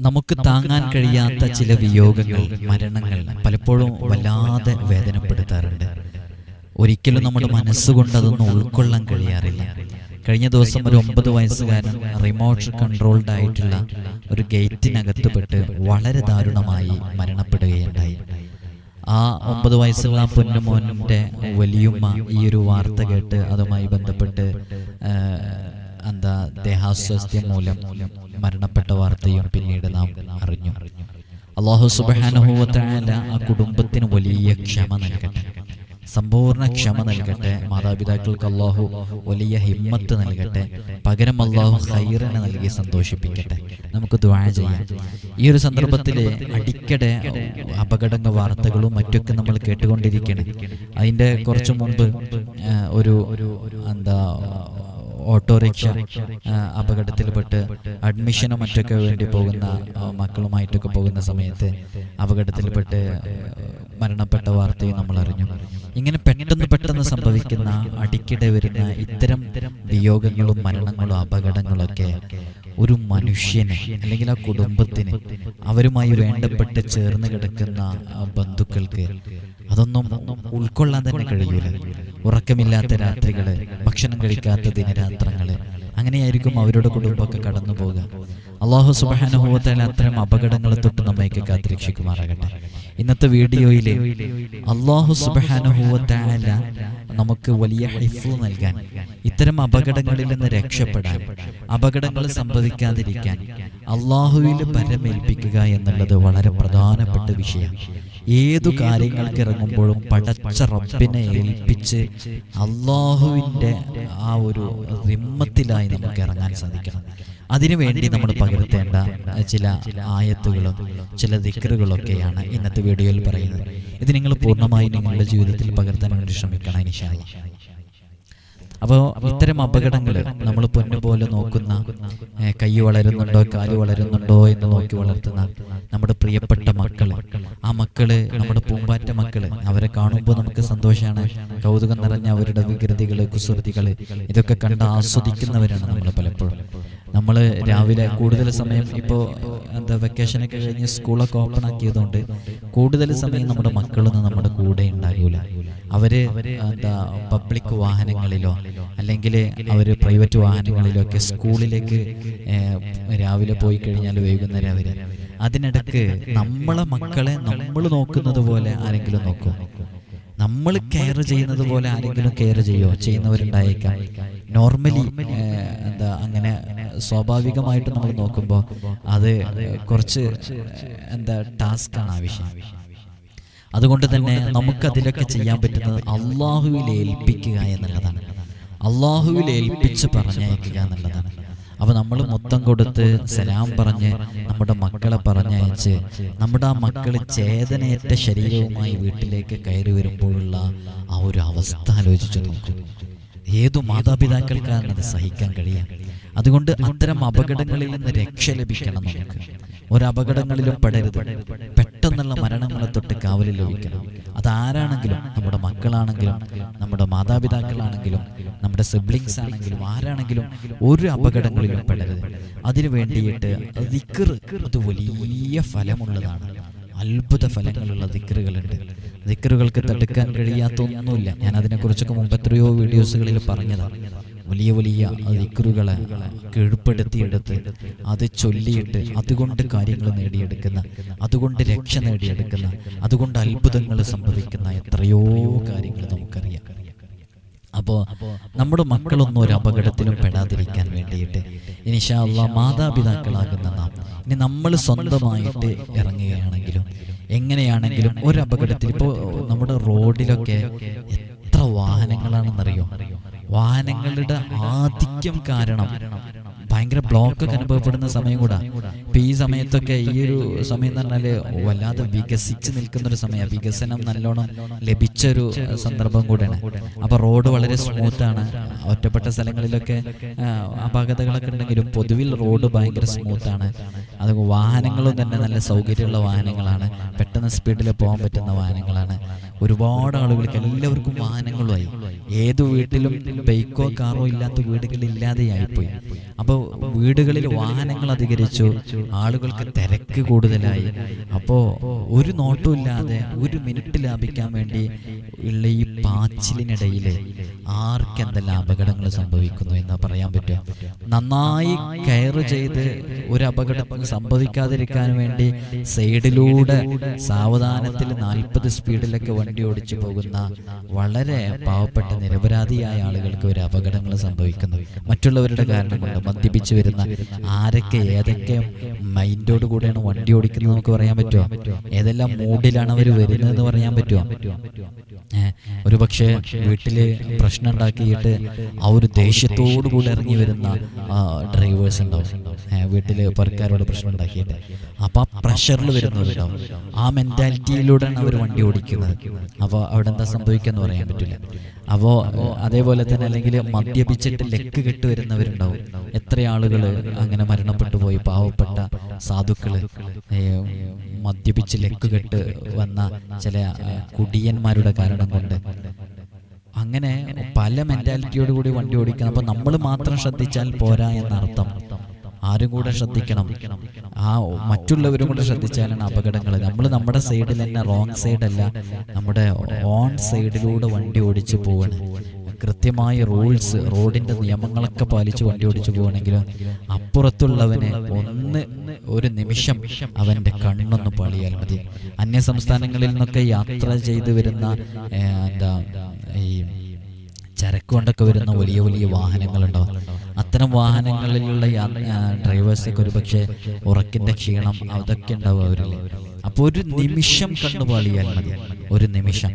നമുക്ക് താങ്ങാൻ കഴിയാത്ത ചില വിയോഗങ്ങൾ മരണങ്ങൾ പലപ്പോഴും വല്ലാതെ വേദനപ്പെടുത്താറുണ്ട്. ഒരിക്കലും നമ്മുടെ മനസ്സുകൊണ്ട് അതൊന്നും ഉൾക്കൊള്ളാൻ കഴിയാറില്ല. കഴിഞ്ഞ ദിവസം ഒരു ഒമ്പത് വയസ്സുകാരൻ റിമോട്ട് കൺട്രോൾഡ് ആയിട്ടുള്ള ഒരു ഗേറ്റിനകത്തുപെട്ട് വളരെ ദാരുണമായി മരണപ്പെടുകയുണ്ടായി. ആ ഒമ്പത് വയസ്സുള്ള ആ പൊന്നുമോന്റെ വലിയുമ്മ ഈ ഒരു വാർത്ത കേട്ട് അതുമായി ബന്ധപ്പെട്ട് എന്താ ദേഹാസ്വാസ്ഥ്യം മൂലം മരണപ്പെട്ട വാർത്തയും പിന്നീട് നാം അറിഞ്ഞു. അള്ളാഹു സുബാനുഭവത്തായ ആ കുടുംബത്തിന് വലിയ ക്ഷമ നൽകട്ടെ. സമ്പൂർണ ക്ഷമ നൽകട്ടെ. മാതാപിതാക്കൾക്ക് അള്ളാഹു വലിയ ഹിമ്മത്ത് നൽകട്ടെ. പകരം അള്ളാഹു ഹൈറിനെ നൽകി സന്തോഷിപ്പിക്കട്ടെ. നമുക്ക് ദ്വാ ചെയ്യാം. ഈ ഒരു സന്ദർഭത്തിൽ അടിക്കടെ അപകടങ്ങൾ വാർത്തകളും മറ്റൊക്കെ നമ്മൾ കേട്ടുകൊണ്ടിരിക്കണം അതിന്റെ കുറച്ചു മുമ്പ് ഒരു എന്താ ഓട്ടോറിക്ഷ അപകടത്തിൽപ്പെട്ട് അഡ്മിഷനും മറ്റൊക്കെ വേണ്ടി പോകുന്ന മക്കളുമായിട്ടൊക്കെ പോകുന്ന സമയത്ത് അപകടത്തിൽപ്പെട്ട് മരണപ്പെട്ട വാർത്തയും നമ്മൾ അറിഞ്ഞു. ഇങ്ങനെ പെട്ടെന്ന് പെട്ടെന്ന് സംഭവിക്കുന്ന അടിക്കിടെ വരുന്ന ഇത്തരം വിയോഗങ്ങളും മരണങ്ങളും അപകടങ്ങളൊക്കെ ഒരു മനുഷ്യന് അല്ലെങ്കിൽ ആ കുടുംബത്തിന് അവരുമായി വേണ്ടപ്പെട്ട് ചേർന്ന് കിടക്കുന്ന ബന്ധുക്കൾക്ക് അതൊന്നും ഉൾക്കൊള്ളാൻ തന്നെ കഴിയൂല. ഉറക്കമില്ലാത്ത രാത്രികൾ ഭക്ഷണം കഴിക്കാത്ത ദിനരാത്രങ്ങൾ. അങ്ങനെയായിരിക്കും അവരുടെ കുടുംബമൊക്കെ കടന്നു പോകുക അള്ളാഹു സുബാനുഭവത്തിൽ അത്തരം അപകടങ്ങളെ തൊട്ട് നമ്മയൊക്കെ കാത്തിരക്ഷിക്കുമാറാകട്ടെ. ഇന്നത്തെ വീഡിയോയിൽ അള്ളാഹു സുബാനുഭവത്താല നമുക്ക് വലിയ ഹൈഫു നൽകാൻ ഇത്തരം അപകടങ്ങളിൽ നിന്ന് രക്ഷപ്പെടാൻ അപകടങ്ങൾ സംഭവിക്കാതിരിക്കാൻ അള്ളാഹുവിൽ പരമേൽപ്പിക്കുക എന്നുള്ളത് വളരെ പ്രധാനപ്പെട്ട വിഷയം. ഏതു കാര്യങ്ങൾക്ക് ഇറങ്ങുമ്പോഴും പടച്ച റബ്ബിനെ ഏൽപ്പിച്ച് അള്ളാഹുവിന്റെ ആ ഒരു റിമ്മത്തിലായി നമുക്ക് ഇറങ്ങാൻ സാധിക്കണം. അതിനുവേണ്ടി നമ്മൾ പകർത്തേണ്ട ചില ആയത്തുകളും ചില ദിക്കറുകളൊക്കെയാണ് ഇന്നത്തെ വീഡിയോയിൽ പറയുന്നത്. ഇത് നിങ്ങൾ പൂർണമായി നിങ്ങളുടെ ജീവിതത്തിൽ പകർത്താൻ വേണ്ടി ശ്രമിക്കണം ഇൻഷാല്ല അപ്പോൾ ഇത്തരം അപകടങ്ങൾ നമ്മൾ പൊന്നു പോലെ നോക്കുന്ന കൈ വളരുന്നുണ്ടോ കാൽ വളരുന്നുണ്ടോ എന്ന് നോക്കി വളർത്തുന്ന നമ്മുടെ പ്രിയപ്പെട്ട മക്കൾ. ആ മക്കൾ നമ്മുടെ പൂമ്പാറ്റ മക്കൾ അവരെ കാണുമ്പോൾ നമുക്ക് സന്തോഷമാണ് കൗതുകം നിറഞ്ഞ അവരുടെ വികൃതികൾ കുസൃതികൾ ഇതൊക്കെ കണ്ട് ആസ്വദിക്കുന്നവരാണ് നമ്മൾ പലപ്പോഴും. നമ്മൾ രാവിലെ കൂടുതൽ സമയം ഇപ്പോൾ എന്താ വെക്കേഷനൊക്കെ കഴിഞ്ഞ് സ്കൂളൊക്കെ ഓപ്പൺ ആക്കിയതുകൊണ്ട് കൂടുതൽ സമയം നമ്മുടെ മക്കളൊന്നും നമ്മുടെ കൂടെ ഉണ്ടാകൂല. അവർ എന്താ പബ്ലിക് വാഹനങ്ങളിലോ അല്ലെങ്കിൽ അവർ പ്രൈവറ്റ് വാഹനങ്ങളിലോ ഒക്കെ സ്കൂളിലേക്ക് രാവിലെ പോയി കഴിഞ്ഞാൽ വൈകുന്നേരം അവർ. അതിനിടക്ക് നമ്മളെ മക്കളെ നമ്മൾ നോക്കുന്നത് പോലെ ആരെങ്കിലും നോക്കും? നമ്മൾ കെയർ ചെയ്യുന്നത് പോലെ ആരെങ്കിലും കെയർ ചെയ്യോ ചെയ്യുന്നവരുണ്ടായേക്കാം. നോർമലി എന്താ അങ്ങനെ സ്വാഭാവികമായിട്ട് നമ്മൾ നോക്കുമ്പോൾ അത് കുറച്ച് എന്താ ടാസ്ക് ആണ് ആവശ്യം. അതുകൊണ്ട് തന്നെ നമുക്ക് അതിലൊക്കെ ചെയ്യാൻ പറ്റുന്നത് അള്ളാഹുവിൽ ഏൽപ്പിക്കുക എന്നുള്ളതാണ്. അള്ളാഹുവിൽ ഏൽപ്പിച്ച് പറഞ്ഞയക്കുക എന്നുള്ളതാണ്. അപ്പോൾ നമ്മൾ മൊത്തം കൊടുത്ത് സലാം പറഞ്ഞ് നമ്മുടെ മക്കളെ പറഞ്ഞയച്ച് നമ്മുടെ ആ മക്കൾ ചേതനയേറ്റ ശരീരവുമായി വീട്ടിലേക്ക് കയറി വരുമ്പോഴുള്ള ആ ഒരു അവസ്ഥ ആലോചിച്ചു നോക്കും. ഏതു മാതാപിതാക്കൾക്കാണ് അത് സഹിക്കാൻ കഴിയാം. അതുകൊണ്ട് അത്തരം അപകടങ്ങളിൽ നിന്ന് രക്ഷ ലഭിക്കണം നമുക്ക്. ഒരപകടങ്ങളിലും പെടരുത്. പെട്ടെന്നുള്ള മരണങ്ങളെ തൊട്ട് കാവലിൽ ലഭിക്കണം അതാരാണെങ്കിലും നമ്മുടെ മക്കളാണെങ്കിലും നമ്മുടെ മാതാപിതാക്കളാണെങ്കിലും നമ്മുടെ സിബ്ലിങ്സ് ആണെങ്കിലും ആരാണെങ്കിലും ഒരു അപകടങ്ങളിലും പെടരുത്. അതിനു വേണ്ടിയിട്ട് ദിക്ർ അത് വലിയ ഫലമുള്ളതാണ്. അത്ഭുത ഫലങ്ങളുള്ള ദിക്കറുകളുണ്ട് ദിക്കറുകൾക്ക് തടുക്കാൻ കഴിയാത്ത ഒന്നുമില്ല ഞാൻ അതിനെക്കുറിച്ചൊക്കെ മുമ്പ് എത്രയോ വീഡിയോസുകളിൽ പറഞ്ഞതാണ് വലിയ വലിയ ദിക്റുകളെ കീഴ്പ്പെടുത്തിയെടുത്ത് അത് ചൊല്ലിയിട്ട് അതുകൊണ്ട് കാര്യങ്ങൾ നേടിയെടുക്കുന്ന അതുകൊണ്ട് രക്ഷ നേടിയെടുക്കുന്ന അതുകൊണ്ട് അത്ഭുതങ്ങൾ സംഭവിക്കുന്ന എത്രയോ കാര്യങ്ങൾ നമുക്കറിയാം. അപ്പോൾ നമ്മുടെ മക്കളൊന്നും ഒരു അപകടത്തിലും പെടാതിരിക്കാൻ വേണ്ടിയിട്ട് ഇനി അള്ളാ മാതാപിതാക്കളാകുന്ന നാം ഇനി നമ്മൾ സ്വന്തമായിട്ട് ഇറങ്ങുകയാണെങ്കിലും എങ്ങനെയാണെങ്കിലും ഒരു അപകടത്തിൽ ഇപ്പോൾ നമ്മുടെ റോഡിലൊക്കെ എത്ര വാഹനങ്ങളാണെന്നറിയോ? വാഹനങ്ങളുടെ ആധിക്യം കാരണം ഭയങ്കര ബ്ലോക്ക് ഒക്കെ അനുഭവപ്പെടുന്ന സമയം കൂടാ. ഇപ്പൊ ഈ സമയത്തൊക്കെ ഈ ഒരു സമയം എന്ന് പറഞ്ഞാൽ വല്ലാതെ വികസിച്ച് നിൽക്കുന്ന ഒരു സമയം. വികസനം നല്ലോണം ലഭിച്ച ഒരു സന്ദർഭം കൂടെയാണ്. അപ്പൊ റോഡ് വളരെ സ്മൂത്ത് ആണ്. ഒറ്റപ്പെട്ട സ്ഥലങ്ങളിലൊക്കെ അപാകതകളൊക്കെ ഉണ്ടെങ്കിലും പൊതുവിൽ റോഡ് ഭയങ്കര സ്മൂത്ത് ആണ്. അത് വാഹനങ്ങളും തന്നെ നല്ല സൗകര്യമുള്ള വാഹനങ്ങളാണ്. പെട്ടെന്ന് സ്പീഡിൽ പോകാൻ പറ്റുന്ന വാഹനങ്ങളാണ്. ഒരുപാട് ആളുകൾക്ക് എല്ലാവർക്കും വാഹനങ്ങളുമായി. ഏത് വീട്ടിലും ബൈക്കോ കാറോ ഇല്ലാത്ത വീടുകളിൽ ഇല്ലാതെയായിപ്പോയി അപ്പോൾ വീടുകളിൽ വാഹനങ്ങൾ അധികരിച്ചു. ആളുകൾക്ക് തിരക്ക് കൂടുതലായി. അപ്പോൾ ഒരു നോട്ടുമില്ലാതെ ഒരു മിനിറ്റ് ലാഭിക്കാൻ വേണ്ടി ഉള്ള ഈ പാച്ചിലിനിടയിൽ ആർക്കെന്തെല്ലാം അപകടങ്ങൾ സംഭവിക്കുന്നു എന്ന് പറയാൻ പറ്റുക? നന്നായി കയറ് ചെയ്ത് ഒരു അപകടം സംഭവിക്കാതിരിക്കാൻ വേണ്ടി സൈഡിലൂടെ സാവധാനത്തിൽ നാൽപ്പത് സ്പീഡിലൊക്കെ വണ്ടി ഓടിച്ചു പോകുന്ന വളരെ പാവപ്പെട്ട നിരപരാധിയായ ആളുകൾക്ക് ഒരു അപകടങ്ങൾ സംഭവിക്കുന്നു. മറ്റുള്ളവരുടെ കാരണം കൊണ്ട് മദ്യപിച്ചു വരുന്ന ആരൊക്കെ ഏതൊക്കെ മൈൻഡോട് കൂടെയാണ് വണ്ടി ഓടിക്കുന്നത് നമുക്ക് പറയാൻ പറ്റുമോ ഏതെല്ലാം മൂഡിലാണ് അവർ വരുന്നത് എന്ന് പറയാൻ പറ്റുമോ ഒരു പക്ഷേ വീട്ടിൽ പ്രശ്നം ഉണ്ടാക്കിയിട്ട് ആ ഒരു ദേഷ്യത്തോടു കൂടി ഇറങ്ങി വരുന്ന ഡ്രൈവേഴ്സ് ഉണ്ടാവും. വീട്ടിൽ പറക്കാരോട് പ്രശ്നം ഉണ്ടാക്കിയിട്ട്. അപ്പൊ ആ പ്രഷറിൽ വരുന്നവരുണ്ടാവും ആ മെന്റാലിറ്റിയിലൂടെയാണ് അവർ വണ്ടി ഓടിക്കുന്നത്. അപ്പോൾ അവിടെ എന്താ സംഭവിക്കാന്ന് പറയാൻ പറ്റില്ല. അപ്പോൾ അതേപോലെ തന്നെ അല്ലെങ്കിൽ മദ്യപിച്ചിട്ട് ലെക്ക് കെട്ട് വരുന്നവരുണ്ടാവും. എത്ര ആളുകൾ അങ്ങനെ മരണപ്പെട്ടു പോയി. പാവപ്പെട്ട സാധുക്കൾ മദ്യപിച്ച് ലെക്ക് കെട്ട് വന്ന ചില കുടിയന്മാരുടെ കാരണം കൊണ്ട്. അങ്ങനെ പല മെന്റാലിറ്റിയോട് കൂടി വണ്ടി ഓടിക്കണം. അപ്പൊ നമ്മൾ മാത്രം ശ്രദ്ധിച്ചാൽ പോരാ എന്നർത്ഥം. ആരും കൂടെ ശ്രദ്ധിക്കണം. ആ മറ്റുള്ളവരും കൂടെ ശ്രദ്ധിച്ചാലാണ് അപകടങ്ങൾ നമ്മൾ നമ്മുടെ സൈഡിൽ തന്നെ റോങ് സൈഡല്ല നമ്മുടെ ഓൺ സൈഡിലൂടെ വണ്ടി ഓടിച്ചു പോവാണ്. കൃത്യമായ റൂൾസ് റോഡിന്റെ നിയമങ്ങളൊക്കെ പാലിച്ച് വണ്ടി ഓടിച്ചു പോവാണെങ്കിലും അപ്പുറത്തുള്ളവനെ ഒന്ന് ഒരു നിമിഷം അവന്റെ കണ്ണൊന്ന് പാളിയാൽ മതി. അന്യ സംസ്ഥാനങ്ങളിൽ നിന്നൊക്കെ യാത്ര ചെയ്തു വരുന്ന എന്താ ഈ ചരക്ക് കൊണ്ടൊക്കെ വരുന്ന വലിയ വലിയ വാഹനങ്ങളുണ്ടാവും. അത്തരം വാഹനങ്ങളിലുള്ള ഡ്രൈവേഴ്സൊക്കെ ഒരു പക്ഷേ ഉറക്കിന്റെ ക്ഷീണം അതൊക്കെ ഉണ്ടാവും അവരിൽ. അപ്പോൾ ഒരു നിമിഷം കണ്ണുപാളിയാൽ മതി. ഒരു നിമിഷം.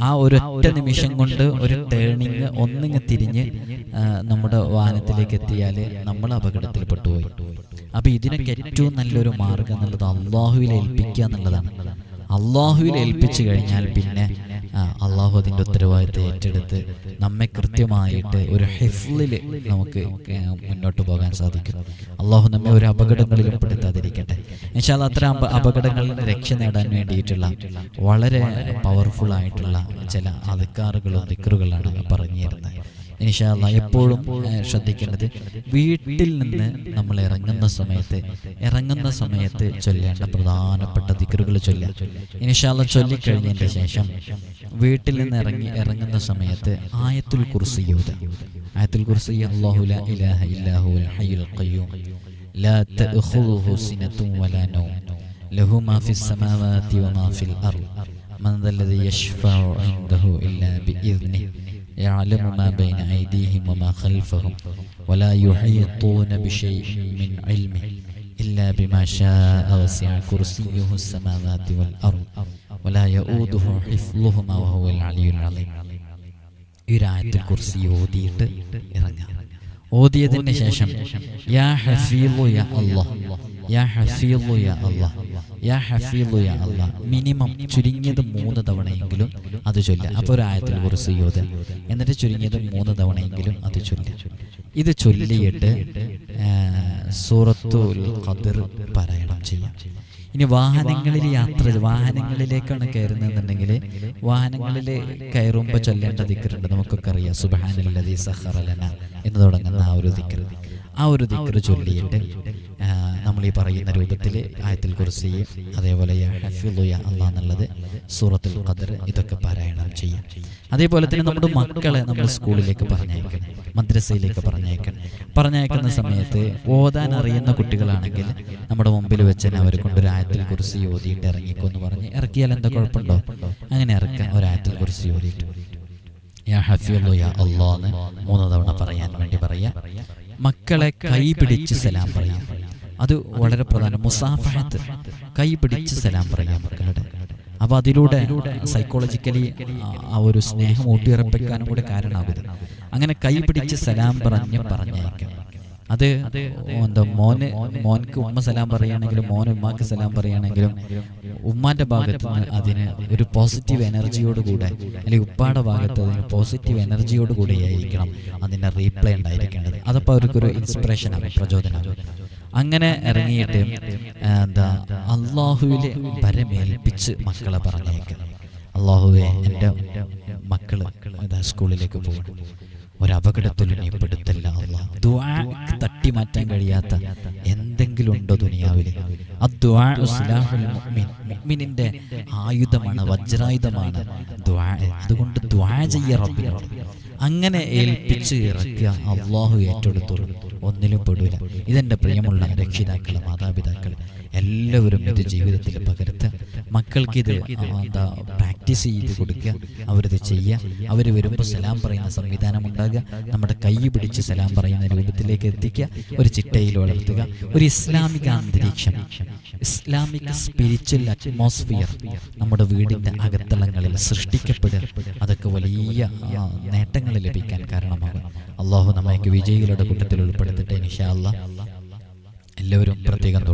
ആ ഒരൊറ്റ നിമിഷം കൊണ്ട് ഒരു ടേണിങ് ഒന്നിങ്ങ് തിരിഞ്ഞ് നമ്മുടെ വാഹനത്തിലേക്ക് എത്തിയാൽ നമ്മൾ അപകടത്തിൽ പെട്ടുപോയി അപ്പൊ ഇതിനൊക്കെ ഏറ്റവും നല്ലൊരു മാർഗം എന്നുള്ളത് അള്ളാഹുവിൽ ഏൽപ്പിക്കുക എന്നുള്ളതാണ്. അള്ളാഹുവിൽ ഏൽപ്പിച്ചു കഴിഞ്ഞാൽ പിന്നെ അള്ളാഹു അതിന്റെ ഉത്തരവാദിത്തം ഏറ്റെടുത്ത് നമ്മെ കൃത്യമായിട്ട് ഒരു ഹെഫ്ലിൽ നമുക്ക് മുന്നോട്ട് പോകാൻ സാധിക്കും. അള്ളാഹു നമ്മെ ഒരു അപകടങ്ങളിലും പെടുത്താതിരിക്കട്ടെ എന്നുവെച്ചാൽ അത്തരം അപ- അപകടങ്ങളിൽ രക്ഷ നേടാൻ വേണ്ടിയിട്ടുള്ള വളരെ പവർഫുൾ ആയിട്ടുള്ള ചില അധികാറുകളും ദിക്കറുകളാണ് പറഞ്ഞു തരുന്നത്. ഇൻഷാല്ല എപ്പോഴും ഏ, ശ്രദ്ധിക്കേണ്ടത് വീട്ടിൽ നിന്ന് നമ്മൾ ഇറങ്ങുന്ന സമയത്ത് ഇറങ്ങുന്ന സമയത്ത് ചൊല്ലേണ്ട പ്രധാനപ്പെട്ട ദിക്കറുകൾ ചൊല്ലുക ഇൻഷാല്ല ചൊല്ലിക്കഴിഞ്ഞതിന് ശേഷം വീട്ടിൽ നിന്ന് ഇറങ്ങി ഇറങ്ങുന്ന സമയത്ത് ആയത്തുൽ കുർസി യോധ ആയത്തുൽ കുർസി അല്ലാഹു ലാ ഇലാഹ ഇല്ലാഹുൽ ഹയ്യുൽ ഖയ്യൂം ലാ തഅഖുദുഹു സിനത്തും വലാ നൗം ലഹു മാ ഫിസ് സമാവാതി വമാ ഫിൽ അർള് من ذا الذي يشفع عنده إلا بإذنه يعلم ما بين أيديهم وما خلفهم ولا يحيطون بشيء من علمه إلا بما شاء وسع كرسيه السماوات والأرض ولا يؤوده حفظهما وهو العلي العظيم إرعاية الكرسي وديت إرنجا ഓതിയതിന് ശേഷം യാ ഹഫീലു യാ അല്ലാഹ് യാ ഹഫീലു യാ അല്ലാഹ് യാ ഹഫീലു യാ അല്ലാഹ് മിനിമം ചുരുങ്ങിയത് മൂന്ന് തവണയെങ്കിലും അത് ചൊല്ല. അപ്പോൾ ഒരു ആയത്തിൽ കുറിച്ച് യോധ എന്നിട്ട് ചുരുങ്ങിയത് മൂന്ന് തവണയെങ്കിലും അത് ചൊല്ല. ഇത് ചൊല്ലിയിട്ട് സൂറത്തു സൂറത്തുൽ ഖദർ പാരായണം ചെയ്യാം. ഇനി വാഹനങ്ങളിൽ യാത്ര വാഹനങ്ങളിലേക്കാണ് കയറുന്നതെന്നുണ്ടെങ്കിൽ വാഹനങ്ങളിൽ കയറുമ്പോൾ ചൊല്ലേണ്ട ദിക്കറുണ്ട് നമുക്കൊക്കെ അറിയാം. സുബഹാനല്ലതി സഹറലന എന്ന് തുടങ്ങുന്ന ആ ഒരു ദിക്കർ ആ ഒരു ദിക്കർ ചൊല്ലിയിട്ട് നമ്മൾ ഈ പറയുന്ന രൂപത്തിൽ ആയത്തിൽ കുറിച്ച് അതേപോലെ എന്നുള്ളത് സൂറത്തിൽ ഖദർ ഇതൊക്കെ പാരായണം ചെയ്യാം. അതേപോലെ തന്നെ നമ്മുടെ മക്കളെ നമ്മൾ സ്കൂളിലേക്ക് പറഞ്ഞയക്കണം. മദ്രസയിലേക്ക് പറഞ്ഞയക്കണം. പറഞ്ഞയക്കുന്ന സമയത്ത് ഓതാൻ അറിയുന്ന കുട്ടികളാണെങ്കിൽ നമ്മുടെ മുമ്പിൽ വെച്ച് തന്നെ അവരെ കൊണ്ടൊരു ആയത്തിൽ കുറിച്ച് ഓതിയിട്ട് ഇറങ്ങിക്കോന്ന് പറഞ്ഞ് ഇറക്കിയാൽ എന്താ കുഴപ്പമുണ്ടോ? അങ്ങനെ ഇറക്കാം ഒരു ആയത്തിൽ കുറിച്ച് ഓതിയിട്ട് യാ ഹഫീളു യാ അല്ലാന്ന് മൂന്ന് തവണ പറയാൻ വേണ്ടി പറയാം. മക്കളെ കൈപിടിച്ച് സലാം പറയാം. അത് വളരെ പ്രധാന. മുസാഫഹത്ത് കൈപിടിച്ച് സലാം പറയാം മക്കളുടെ അപ്പൊ അതിലൂടെ സൈക്കോളജിക്കലി ആ ഒരു സ്നേഹം ഊട്ടിയുറപ്പിക്കാനും കൂടെ കാരണമാകുന്നത്. അങ്ങനെ കൈപിടിച്ച് സലാം പറഞ്ഞ് പറഞ്ഞയക്കാം അത് എന്താ മോന് മോൻക്ക് ഉമ്മ സലാം പറയുകയാണെങ്കിലും മോൻ ഉമ്മാക്ക് സലാം പറയുകയാണെങ്കിലും ഉമ്മാന്റെ ഭാഗത്ത് നിന്ന് അതിന് ഒരു പോസിറ്റീവ് എനർജിയോട് കൂടെ അല്ലെങ്കിൽ ഉപ്പാടെ ഭാഗത്ത് അതിന് പോസിറ്റീവ് എനർജിയോട് കൂടെ ആയിരിക്കണം അതിന്റെ റീപ്ലൈ ഉണ്ടായിരിക്കേണ്ടത്. അതപ്പോൾ അവർക്കൊരു ഇൻസ്പിറേഷനാകും പ്രചോദനമാകും അങ്ങനെ ഇറങ്ങിയിട്ട് എന്താ അള്ളാഹുവിലെ പരമേൽപ്പിച്ച് മക്കളെ പറഞ്ഞേക്കുക അള്ളാഹുവെ എന്റെ മക്കൾ ഇതാ സ്കൂളിലേക്ക് പോകണം ഒരപകടത്തിലും നീ പെടുത്തല്ല തട്ടി മാറ്റാൻ കഴിയാത്ത എന്തെങ്കിലും ഉണ്ടോ ദുനിയാവിൽ മുഅ്മിനിന്റെ ആയുധമാണ് വജ്രായുധമാണ് അതുകൊണ്ട് ദുആ ചെയ്യ റബ്ബിനോട്. അങ്ങനെ ഏൽപ്പിച്ച് ഇറക്കുക അള്ളാഹു ഏറ്റെടുത്തോളും. ഒന്നിലും പെടൂല. ഇതെന്റെ പ്രിയമുള്ള രക്ഷിതാക്കൾ മാതാപിതാക്കൾ എല്ലാവരും ഇത് ജീവിതത്തിൽ പകർത്തുക മക്കൾക്ക് ഇത് എന്താ പ്രാക്ടീസ് ചെയ്ത് കൊടുക്കുക. അവരിത് ചെയ്യുക. അവർ വരുമ്പോൾ സലാം പറയുന്ന സംവിധാനം ഉണ്ടാകുക. നമ്മുടെ കൈ പിടിച്ച് സലാം പറയുന്ന രൂപത്തിലേക്ക് എത്തിക്കുക. ഒരു ചിട്ടയിൽ വളർത്തുക. ഒരു ഇസ്ലാമിക അന്തരീക്ഷം ഇസ്ലാമിക സ്പിരിച്വൽ അറ്റ്മോസ്ഫിയർ നമ്മുടെ വീടിന്റെ അകത്തളങ്ങളിൽ സൃഷ്ടിക്കപ്പെടുക. അതൊക്കെ വലിയ നേട്ടങ്ങൾ ലഭിക്കാൻ കാരണമാകും. അള്ളാഹു നമ്മൾക്ക് വിജയികളുടെ കൂട്ടത്തിൽ ഉൾപ്പെടുത്തട്ടെ നിഷാ അല്ലാ. എല്ലാവരും പ്രത്യേകം